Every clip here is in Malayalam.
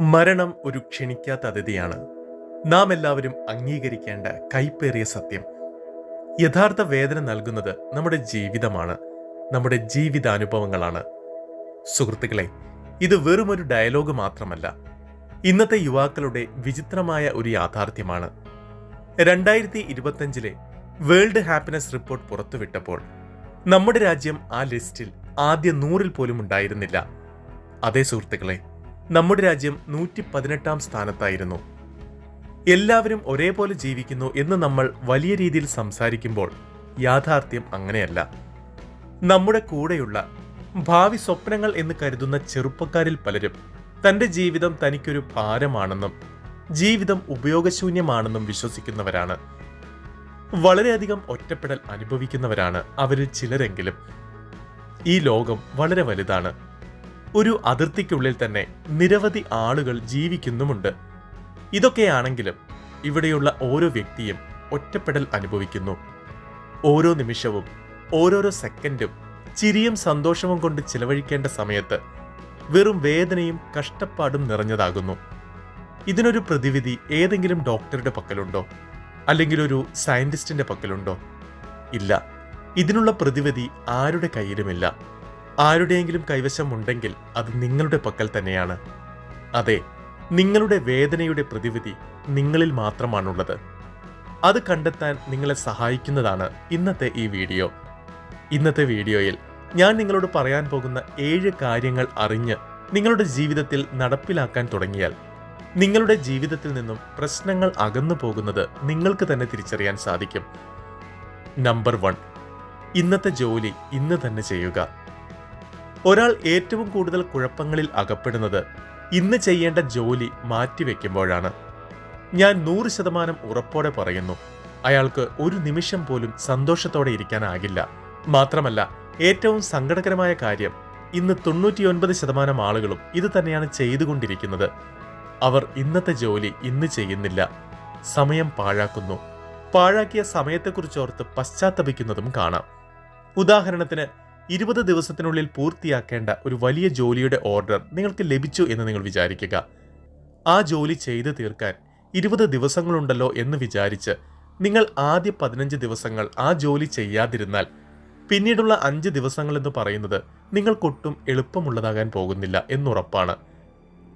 മരണം ഒരു ക്ഷണിക്കാത്ത അതിഥിയാണ്. നാം എല്ലാവരും അംഗീകരിക്കേണ്ട കൈപ്പേറിയ സത്യം. യഥാർത്ഥ വേദന നൽകുന്നത് നമ്മുടെ ജീവിതമാണ്. നമ്മുടെ ജീവിതാനുഭവങ്ങളാണ്. സുഹൃത്തുക്കളെ ഇത് വെറുമൊരു ഡയലോഗ് മാത്രമല്ല. ഇന്നത്തെ യുവാക്കളുടെ വിചിത്രമായ ഒരു യാഥാർത്ഥ്യമാണ്. രണ്ടായിരത്തി ഇരുപത്തഞ്ചിലെ വേൾഡ് ഹാപ്പിനെസ് റിപ്പോർട്ട് പുറത്തുവിട്ടപ്പോൾ നമ്മുടെ രാജ്യം ആ ലിസ്റ്റിൽ ആദ്യ നൂറിൽ പോലും ഉണ്ടായിരുന്നില്ല. അതേ സുഹൃത്തുക്കളെ നമ്മുടെ രാജ്യം നൂറ്റി പതിനെട്ടാം സ്ഥാനത്തായിരുന്നു. എല്ലാവരും ഒരേപോലെ ജീവിക്കുന്നു എന്ന് നമ്മൾ വലിയ രീതിയിൽ സംസാരിക്കുമ്പോൾ യാഥാർത്ഥ്യം അങ്ങനെയല്ല. നമ്മുടെ കൂടെയുള്ള ഭാവി സ്വപ്നങ്ങൾ എന്ന് കരുതുന്ന ചെറുപ്പക്കാരിൽ പലരും തന്റെ ജീവിതം തനിക്കൊരു ഭാരമാണെന്നും ജീവിതം ഉപയോഗശൂന്യമാണെന്നും വിശ്വസിക്കുന്നവരാണ്. വളരെയധികം ഒറ്റപ്പെടൽ അനുഭവിക്കുന്നവരാണ് അവരിൽ ചിലരെങ്കിലും. ഈ ലോകം വളരെ വലുതാണ്. ഒരു അതിർത്തിക്കുള്ളിൽ തന്നെ നിരവധി ആളുകൾ ജീവിക്കുന്നുമുണ്ട്. ഇതൊക്കെയാണെങ്കിലും ഇവിടെയുള്ള ഓരോ വ്യക്തിയും ഒറ്റപ്പെടൽ അനുഭവിക്കുന്നു. ഓരോ നിമിഷവും ഓരോരോ സെക്കൻഡും ചിരിയും സന്തോഷവും കൊണ്ട് ചിലവഴിക്കേണ്ട സമയത്ത് വെറും വേദനയും കഷ്ടപ്പാടും നിറഞ്ഞതാകുന്നു. ഇതിനൊരു പ്രതിവിധി ഏതെങ്കിലും ഡോക്ടറുടെ പക്കലുണ്ടോ? അല്ലെങ്കിൽ ഒരു സയന്റിസ്റ്റിന്റെ പക്കലുണ്ടോ? ഇല്ല. ഇതിനുള്ള പ്രതിവിധി ആരുടെ കയ്യിലുമില്ല. ആരുടെയെങ്കിലും കൈവശം ഉണ്ടെങ്കിൽ അത് നിങ്ങളുടെ പക്കൽ തന്നെയാണ്. അതെ നിങ്ങളുടെ വേദനയുടെ പ്രതിവിധി നിങ്ങളിൽ മാത്രമാണുള്ളത്. അത് കണ്ടെത്താൻ നിങ്ങളെ സഹായിക്കുന്നതാണ് ഇന്നത്തെ ഈ വീഡിയോ. ഇന്നത്തെ വീഡിയോയിൽ ഞാൻ നിങ്ങളോട് പറയാൻ പോകുന്ന ഏഴ് കാര്യങ്ങൾ അറിഞ്ഞ് നിങ്ങളുടെ ജീവിതത്തിൽ നടപ്പിലാക്കാൻ തുടങ്ങിയാൽ നിങ്ങളുടെ ജീവിതത്തിൽ നിന്നും പ്രശ്നങ്ങൾ അകന്നു പോകുന്നത് നിങ്ങൾക്ക് തന്നെ തിരിച്ചറിയാൻ സാധിക്കും. നമ്പർ വൺ ഇന്നത്തെ ജോലി ഇന്ന് തന്നെ ചെയ്യുക. ഒരാൾ ഏറ്റവും കൂടുതൽ കുഴപ്പങ്ങളിൽ അകപ്പെടുന്നത് ഇന്ന് ചെയ്യേണ്ട ജോലി മാറ്റിവെക്കുമ്പോഴാണ്. ഞാൻ നൂറ് ശതമാനം ഉറപ്പോടെ പറയുന്നു അയാൾക്ക് ഒരു നിമിഷം പോലും സന്തോഷത്തോടെ ഇരിക്കാനാകില്ല. മാത്രമല്ല ഏറ്റവും സങ്കടകരമായ കാര്യം ഇന്ന് തൊണ്ണൂറ്റിയൊൻപത് ശതമാനം ആളുകളും ഇത് തന്നെയാണ് ചെയ്തുകൊണ്ടിരിക്കുന്നത്. അവർ ഇന്നത്തെ ജോലി ഇന്ന് ചെയ്യുന്നില്ല. സമയം പാഴാക്കുന്നു. പാഴാക്കിയ സമയത്തെക്കുറിച്ചോർത്ത് പശ്ചാത്തപിക്കുന്നതും കാണാം. ഉദാഹരണത്തിന് ഇരുപത് ദിവസത്തിനുള്ളിൽ പൂർത്തിയാക്കേണ്ട ഒരു വലിയ ജോലിയുടെ ഓർഡർ നിങ്ങൾക്ക് ലഭിച്ചു എന്ന് നിങ്ങൾ വിചാരിക്കുക. ആ ജോലി ചെയ്തു തീർക്കാൻ ഇരുപത് ദിവസങ്ങളുണ്ടല്ലോ എന്ന് വിചാരിച്ച് നിങ്ങൾ ആദ്യ പതിനഞ്ച് ദിവസങ്ങൾ ആ ജോലി ചെയ്യാതിരുന്നാൽ പിന്നീടുള്ള അഞ്ച് ദിവസങ്ങൾ എന്ന് പറയുന്നത് നിങ്ങൾക്കൊട്ടും എളുപ്പമുള്ളതാകാൻ പോകുന്നില്ല എന്നുറപ്പാണ്.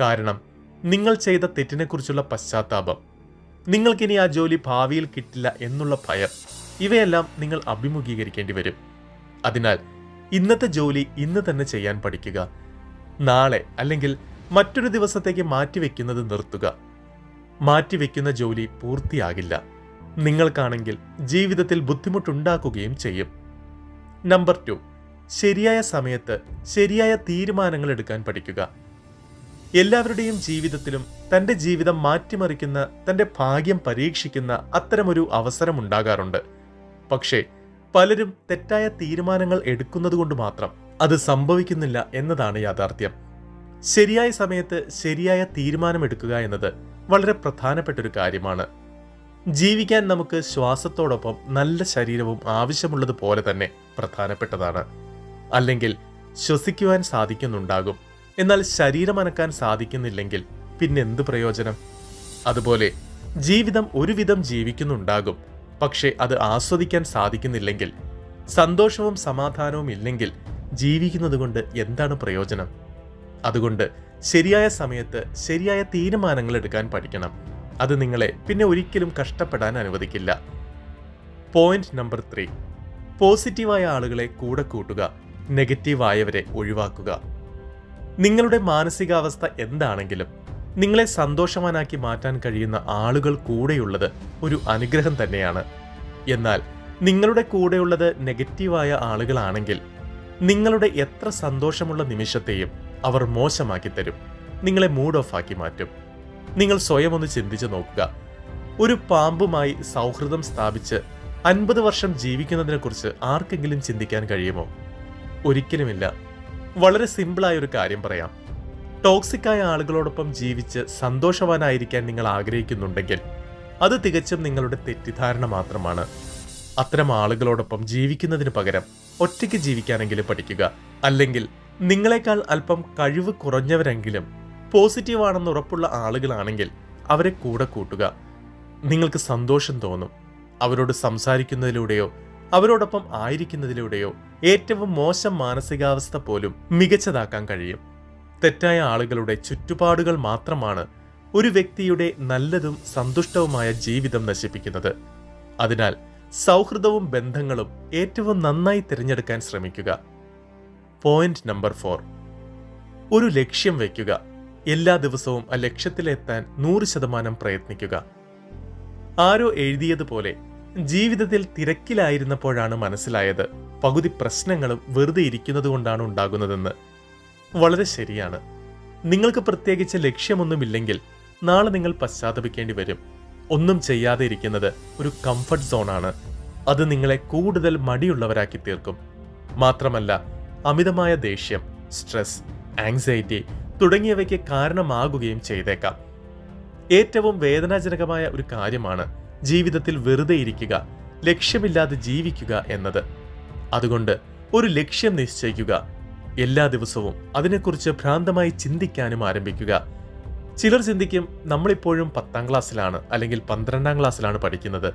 കാരണം നിങ്ങൾ ചെയ്ത തെറ്റിനെക്കുറിച്ചുള്ള പശ്ചാത്താപം നിങ്ങൾക്കിനി ആ ജോലി ഭാവിയിൽ കിട്ടില്ല എന്നുള്ള ഭയം ഇവയെല്ലാം നിങ്ങൾ അഭിമുഖീകരിക്കേണ്ടി വരും. അതിനാൽ ഇന്നത്തെ ജോലി ഇന്ന് തന്നെ ചെയ്യാൻ പഠിക്കുക. നാളെ അല്ലെങ്കിൽ മറ്റൊരു ദിവസത്തേക്ക് മാറ്റിവെക്കുന്നത് നിർത്തുക. മാറ്റിവെക്കുന്ന ജോലി പൂർത്തിയാകില്ല. നിങ്ങൾക്കാണെങ്കിൽ ജീവിതത്തിൽ ബുദ്ധിമുട്ടുണ്ടാക്കുകയും ചെയ്യും. നമ്പർ ടു ശരിയായ സമയത്ത് ശരിയായ തീരുമാനങ്ങൾ എടുക്കാൻ പഠിക്കുക. എല്ലാവരുടെയും ജീവിതത്തിലും തന്റെ ജീവിതം മാറ്റിമറിക്കുന്ന തന്റെ ഭാഗ്യം പരീക്ഷിക്കുന്ന അത്തരമൊരു അവസരമുണ്ടാകാറുണ്ട് പക്ഷേ പലരും തെറ്റായ തീരുമാനങ്ങൾ എടുക്കുന്നതുകൊണ്ട് മാത്രം അത് സംഭവിക്കുന്നില്ല എന്നതാണ് യാഥാർത്ഥ്യം. ശരിയായ സമയത്ത് ശരിയായ തീരുമാനം എടുക്കുക എന്നത് വളരെ പ്രധാനപ്പെട്ട ഒരു കാര്യമാണ്. ജീവിക്കാൻ നമുക്ക് ശ്വാസത്തോടൊപ്പം നല്ല ശരീരവും ആവശ്യമുള്ളതുപോലെ തന്നെ പ്രധാനപ്പെട്ടതാണ്. അല്ലെങ്കിൽ ശ്വസിക്കുവാൻ സാധിക്കുന്നുണ്ടാകും. എന്നാൽ ശരീരമനക്കാൻ സാധിക്കുന്നില്ലെങ്കിൽ പിന്നെന്ത് പ്രയോജനം? അതുപോലെ ജീവിതം ഒരുവിധം ജീവിക്കുന്നുണ്ടാകും. പക്ഷേ അത് ആസ്വദിക്കാൻ സാധിക്കുന്നില്ലെങ്കിൽ സന്തോഷവും സമാധാനവും ഇല്ലെങ്കിൽ ജീവിക്കുന്നതുകൊണ്ട് എന്താണ് പ്രയോജനം? അതുകൊണ്ട് ശരിയായ സമയത്ത് ശരിയായ തീരുമാനങ്ങൾ എടുക്കാൻ പഠിക്കണം. അത് നിങ്ങളെ പിന്നെ ഒരിക്കലും കഷ്ടപ്പെടാൻ അനുവദിക്കില്ല. Point number three. പോസിറ്റീവായ ആളുകളെ കൂടെ കൂട്ടുക നെഗറ്റീവായവരെ ഒഴിവാക്കുക. നിങ്ങളുടെ മാനസികാവസ്ഥ എന്താണെങ്കിലും നിങ്ങളെ സന്തോഷവാനാക്കി മാറ്റാൻ കഴിയുന്ന ആളുകൾ കൂടെയുള്ളത് ഒരു അനുഗ്രഹം തന്നെയാണ്. എന്നാൽ നിങ്ങളുടെ കൂടെയുള്ളത് നെഗറ്റീവായ ആളുകളാണെങ്കിൽ നിങ്ങളുടെ എത്ര സന്തോഷമുള്ള നിമിഷത്തെയും അവർ മോശമാക്കി തരും. നിങ്ങളെ മൂഡ് ഓഫ് ആക്കി മാറ്റും. നിങ്ങൾ സ്വയം ഒന്ന് ചിന്തിച്ചു നോക്കുക. ഒരു പാമ്പുമായി സൗഹൃദം സ്ഥാപിച്ച് അൻപത് വർഷം ജീവിക്കുന്നതിനെക്കുറിച്ച് ആർക്കെങ്കിലും ചിന്തിക്കാൻ കഴിയുമോ? ഒരിക്കലുമില്ല. വളരെ സിമ്പിളായ ഒരു കാര്യം പറയാം. ടോക്സിക്കായ ആളുകളോടൊപ്പം ജീവിച്ച് സന്തോഷവാനായിരിക്കാൻ നിങ്ങൾ ആഗ്രഹിക്കുന്നുണ്ടെങ്കിൽ അത് തികച്ചും നിങ്ങളുടെ തെറ്റിദ്ധാരണ മാത്രമാണ്. അത്തരം ആളുകളോടൊപ്പം ജീവിക്കുന്നതിന് പകരം ഒറ്റയ്ക്ക് ജീവിക്കാനെങ്കിലും പഠിക്കുക. അല്ലെങ്കിൽ നിങ്ങളെക്കാൾ അല്പം കഴിവ് കുറഞ്ഞവരെങ്കിലും പോസിറ്റീവ് ആണെന്ന് ഉറപ്പുള്ള ആളുകളാണെങ്കിൽ അവരെ കൂടെ കൂട്ടുക. നിങ്ങൾക്ക് സന്തോഷം തോന്നും. അവരോട് സംസാരിക്കുന്നതിലൂടെയോ അവരോടൊപ്പം ആയിരിക്കുന്നതിലൂടെയോ ഏറ്റവും മോശം മാനസികാവസ്ഥ പോലും മികച്ചതാക്കാൻ കഴിയും. തെറ്റായ ആളുകളുടെ ചുറ്റുപാടുകൾ മാത്രമാണ് ഒരു വ്യക്തിയുടെ നല്ലതും സന്തുഷ്ടവുമായ ജീവിതം നശിപ്പിക്കുന്നത്. അതിനാൽ സൗഹൃദവും ബന്ധങ്ങളും ഏറ്റവും നന്നായി തിരഞ്ഞെടുക്കാൻ ശ്രമിക്കുക. Point number four. ഒരു ലക്ഷ്യം വയ്ക്കുക. എല്ലാ ദിവസവും ആ ലക്ഷ്യത്തിലെത്താൻ നൂറ് ശതമാനം പ്രയത്നിക്കുക. ആരോ എഴുതിയതുപോലെ ജീവിതത്തിൽ തിരക്കിലായിരുന്നപ്പോഴാണ് മനസ്സിലായത് പകുതി പ്രശ്നങ്ങളും വെറുതെ ഇരിക്കുന്നത് കൊണ്ടാണ് ഉണ്ടാകുന്നതെന്ന്. വളരെ ശരിയാണ്. നിങ്ങൾക്ക് പ്രത്യേകിച്ച് ലക്ഷ്യമൊന്നുമില്ലെങ്കിൽ നാളെ നിങ്ങൾ പശ്ചാത്തപിക്കേണ്ടി വരും. ഒന്നും ചെയ്യാതെ ഇരിക്കുന്നത് ഒരു കംഫർട്ട് സോണാണ് അത് നിങ്ങളെ കൂടുതൽ മടിയുള്ളവരാക്കി തീർക്കും. മാത്രമല്ല അമിതമായ ദേഷ്യം സ്ട്രെസ് ആങ്സൈറ്റി തുടങ്ങിയവയ്ക്ക് കാരണമാകുകയും ചെയ്തേക്കാം. ഏറ്റവും വേദനാജനകമായ ഒരു കാര്യമാണ് ജീവിതത്തിൽ വെറുതെ ഇരിക്കുക ലക്ഷ്യമില്ലാതെ ജീവിക്കുക എന്നത്. അതുകൊണ്ട് ഒരു ലക്ഷ്യം നിശ്ചയിക്കുക എല്ലാ ദിവസവും അതിനെക്കുറിച്ച് ഭ്രാന്തമായി ചിന്തിക്കാനും ആരംഭിക്കുക. ചിലർ ചിന്തിക്കും നമ്മളിപ്പോഴും പത്താം ക്ലാസ്സിലാണ് അല്ലെങ്കിൽ പന്ത്രണ്ടാം ക്ലാസ്സിലാണ് പഠിക്കുന്നത്.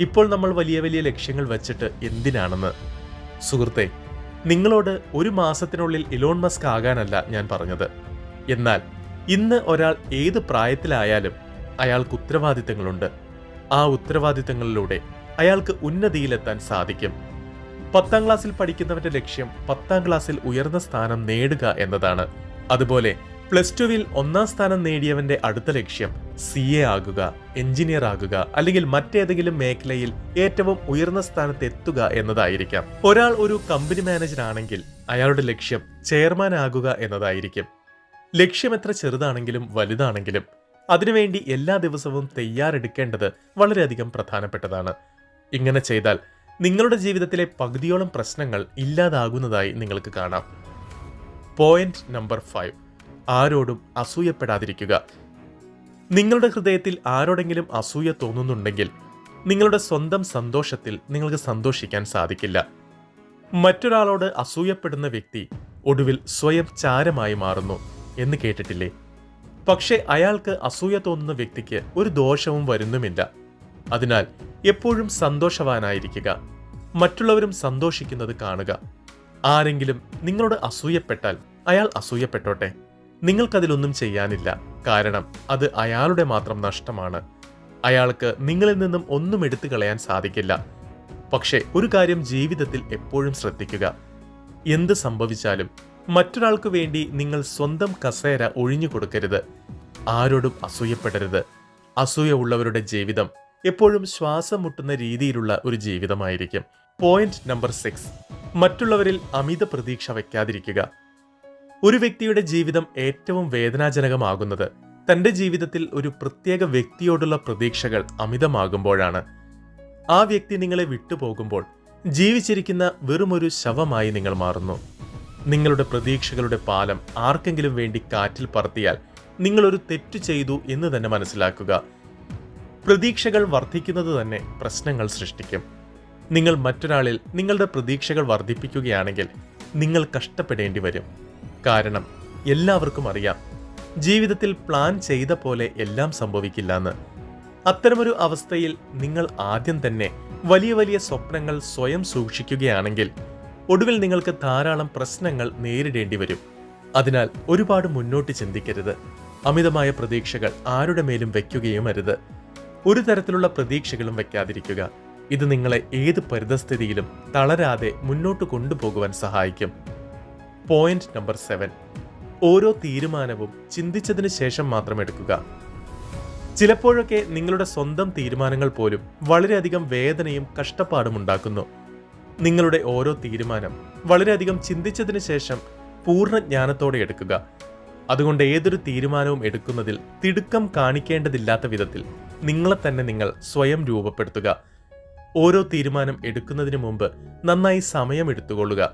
ഇപ്പോൾ നമ്മൾ വലിയ വലിയ ലക്ഷ്യങ്ങൾ വെച്ചിട്ട് എന്തിനാണെന്ന്. സുഹൃത്തെ നിങ്ങളോട് ഒരു മാസത്തിനുള്ളിൽ ഇലോൺ മസ്ക് ആകാനല്ല ഞാൻ പറഞ്ഞത്. എന്നാൽ ഇന്ന് ഒരാൾ ഏത് പ്രായത്തിലായാലും അയാൾക്ക് ഉത്തരവാദിത്തങ്ങളുണ്ട്. ആ ഉത്തരവാദിത്തങ്ങളിലൂടെ അയാൾക്ക് ഉന്നതിയിലെത്താൻ സാധിക്കും. പത്താം ക്ലാസ്സിൽ പഠിക്കുന്നവന്റെ ലക്ഷ്യം പത്താം ക്ലാസ്സിൽ ഉയർന്ന സ്ഥാനം നേടുക എന്നതാണ്. അതുപോലെ പ്ലസ് ടുവിൽ ഒന്നാം സ്ഥാനം നേടിയവന്റെ അടുത്ത ലക്ഷ്യം സി എ ആകുക എഞ്ചിനീയർ ആകുക അല്ലെങ്കിൽ മറ്റേതെങ്കിലും മേഖലയിൽ ഏറ്റവും ഉയർന്ന സ്ഥാനത്ത് എത്തുക എന്നതായിരിക്കാം. ഒരാൾ ഒരു കമ്പനി മാനേജർ ആണെങ്കിൽ അയാളുടെ ലക്ഷ്യം ചെയർമാൻ ആകുക എന്നതായിരിക്കും. ലക്ഷ്യം എത്ര ചെറുതാണെങ്കിലും വലുതാണെങ്കിലും അതിനുവേണ്ടി എല്ലാ ദിവസവും തയ്യാറെടുക്കേണ്ടത് വളരെയധികം പ്രധാനപ്പെട്ടതാണ്. ഇങ്ങനെ ചെയ്താൽ നിങ്ങളുടെ ജീവിതത്തിലെ പകുതിയോളം പ്രശ്നങ്ങൾ ഇല്ലാതാകുന്നതായി നിങ്ങൾക്ക് കാണാം. പോയിന്റ് നമ്പർ ഫൈവ് ആരോടും അസൂയപ്പെടാതിരിക്കുക. നിങ്ങളുടെ ഹൃദയത്തിൽ ആരോടെങ്കിലും അസൂയ തോന്നുന്നുണ്ടെങ്കിൽ നിങ്ങളുടെ സ്വന്തം സന്തോഷത്തിൽ നിങ്ങൾക്ക് സന്തോഷിക്കാൻ സാധിക്കില്ല. മറ്റൊരാളോട് അസൂയപ്പെടുന്ന വ്യക്തി ഒടുവിൽ സ്വയം ചാരമായി മാറുന്നു എന്ന് കേട്ടിട്ടില്ലേ? പക്ഷേ അയാൾക്ക് അസൂയ തോന്നുന്ന വ്യക്തിക്ക് ഒരു ദോഷവും വരുന്നുമില്ല. അതിനാൽ എപ്പോഴും സന്തോഷവാനായിരിക്കുക. മറ്റുള്ളവരും സന്തോഷിക്കുന്നത് കാണുക. ആരെങ്കിലും നിങ്ങളോട് അസൂയപ്പെട്ടാൽ അയാൾ അസൂയപ്പെട്ടോട്ടെ. നിങ്ങൾക്കതിലൊന്നും ചെയ്യാനില്ല. കാരണം അത് അയാളുടെ മാത്രം നഷ്ടമാണ്. അയാൾക്ക് നിങ്ങളിൽ നിന്നും ഒന്നും എടുത്തു കളയാൻ സാധിക്കില്ല. പക്ഷേ ഒരു കാര്യം ജീവിതത്തിൽ എപ്പോഴും ശ്രദ്ധിക്കുക. എന്ത് സംഭവിച്ചാലും മറ്റൊരാൾക്ക് വേണ്ടി നിങ്ങൾ സ്വന്തം കസേര ഒഴിഞ്ഞു കൊടുക്കരുത്. ആരോടും അസൂയപ്പെടരുത്. അസൂയ ഉള്ളവരുടെ ജീവിതം എപ്പോഴും ശ്വാസം മുട്ടുന്ന രീതിയിലുള്ള ഒരു ജീവിതമായിരിക്കും. പോയിന്റ് നമ്പർ സിക്സ് മറ്റുള്ളവരിൽ അമിത പ്രതീക്ഷ വയ്ക്കാതിരിക്കുക. ഒരു വ്യക്തിയുടെ ജീവിതം ഏറ്റവും വേദനാജനകമാകുന്നത് തന്റെ ജീവിതത്തിൽ ഒരു പ്രത്യേക വ്യക്തിയോടുള്ള പ്രതീക്ഷകൾ അമിതമാകുമ്പോഴാണ്. ആ വ്യക്തി നിങ്ങളെ വിട്ടുപോകുമ്പോൾ ജീവിച്ചിരിക്കുന്ന വെറുമൊരു ശവമായി നിങ്ങൾ മാറുന്നു. നിങ്ങളുടെ പ്രതീക്ഷകളുടെ പാലം ആർക്കെങ്കിലും വേണ്ടി കാറ്റിൽ പറത്തിയാൽ നിങ്ങളൊരു തെറ്റ് ചെയ്തു എന്ന് തന്നെ മനസ്സിലാക്കുക. പ്രതീക്ഷകൾ വർദ്ധിക്കുന്നത് തന്നെ പ്രശ്നങ്ങൾ സൃഷ്ടിക്കും. നിങ്ങൾ മറ്റൊരാളിൽ നിങ്ങളുടെ പ്രതീക്ഷകൾ വർദ്ധിപ്പിക്കുകയാണെങ്കിൽ നിങ്ങൾ കഷ്ടപ്പെടേണ്ടി വരും. കാരണം എല്ലാവർക്കും അറിയാം ജീവിതത്തിൽ പ്ലാൻ ചെയ്ത പോലെ എല്ലാം സംഭവിക്കില്ല എന്ന് അത്തരമൊരു അവസ്ഥയിൽ നിങ്ങൾ ആദ്യം തന്നെ വലിയ വലിയ സ്വപ്നങ്ങൾ സ്വയം സൂക്ഷിക്കുകയാണെങ്കിൽ ഒടുവിൽ നിങ്ങൾക്ക് ധാരാളം പ്രശ്നങ്ങൾ നേരിടേണ്ടി വരും. അതിനാൽ ഒരുപാട് മുന്നോട്ട് ചിന്തിക്കരുത്. അമിതമായ പ്രതീക്ഷകൾ ആരുടെ മേലും വയ്ക്കുകയും അരുത്. ഒരു തരത്തിലുള്ള പ്രതീക്ഷകളും വയ്ക്കാതിരിക്കുക. ഇത് നിങ്ങളെ ഏത് പരിതസ്ഥിതിയിലും തളരാതെ മുന്നോട്ട് കൊണ്ടുപോകുവാൻ സഹായിക്കും. Point number seven. ഓരോ തീരുമാനവും ചിന്തിച്ചതിന് ശേഷം മാത്രം എടുക്കുക. ചിലപ്പോഴൊക്കെ നിങ്ങളുടെ സ്വന്തം തീരുമാനങ്ങൾ പോലും വളരെയധികം വേദനയും കഷ്ടപ്പാടും ഉണ്ടാക്കുന്നു. നിങ്ങളുടെ ഓരോ തീരുമാനം വളരെയധികം ചിന്തിച്ചതിന് ശേഷം പൂർണ ജ്ഞാനത്തോടെ എടുക്കുക. അതുകൊണ്ട് ഏതൊരു തീരുമാനവും എടുക്കുന്നതിൽ തിടുക്കം കാണിക്കേണ്ടതില്ലാത്ത വിധത്തിൽ നിങ്ങളെ തന്നെ നിങ്ങൾ സ്വയം രൂപപ്പെടുത്തുക. ഓരോ തീരുമാനം എടുക്കുന്നതിന് മുമ്പ് നന്നായി സമയം എടുത്തുകൊള്ളുക.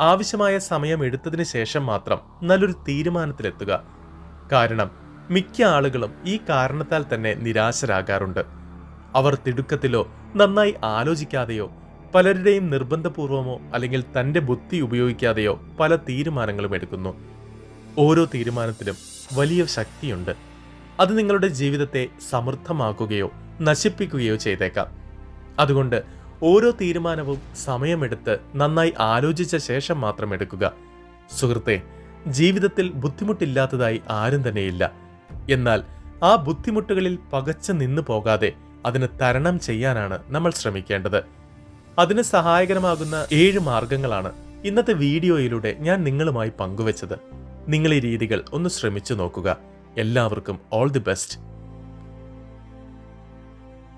ആവശ്യമായ സമയം എടുത്തതിന് ശേഷം മാത്രം നല്ലൊരു തീരുമാനത്തിലെത്തുക. കാരണം മിക്ക ആളുകളും ഈ കാരണത്താൽ തന്നെ നിരാശരാകാറുണ്ട്. അവർ തിടുക്കത്തിലോ നന്നായി ആലോചിക്കാതെയോ പലരുടെയും നിർബന്ധപൂർവമോ അല്ലെങ്കിൽ തന്റെ ബുദ്ധി ഉപയോഗിക്കാതെയോ പല തീരുമാനങ്ങളും എടുക്കുന്നു. ഓരോ തീരുമാനത്തിലും വലിയ ശക്തിയുണ്ട്. അത് നിങ്ങളുടെ ജീവിതത്തെ സമൃദ്ധമാക്കുകയോ നശിപ്പിക്കുകയോ ചെയ്തേക്കാം. അതുകൊണ്ട് ഓരോ തീരുമാനവും സമയമെടുത്ത് നന്നായി ആലോചിച്ച ശേഷം മാത്രം എടുക്കുക. സുഹൃത്തെ ജീവിതത്തിൽ ബുദ്ധിമുട്ടില്ലാത്തതായി ആരും തന്നെയില്ല. എന്നാൽ ആ ബുദ്ധിമുട്ടുകളിൽ പകച്ചു നിന്നു പോകാതെ അതിന് തരണം ചെയ്യാനാണ് നമ്മൾ ശ്രമിക്കേണ്ടത്. അതിന് സഹായകരമാകുന്ന ഏഴ് മാർഗങ്ങളാണ് ഇന്നത്തെ വീഡിയോയിലൂടെ ഞാൻ നിങ്ങളുമായി പങ്കുവച്ചത്. നിങ്ങൾ ഈ രീതികൾ ഒന്ന് ശ്രമിച്ചു നോക്കുക. എല്ലാവർക്കും ഓൾ ദി ബെസ്റ്റ്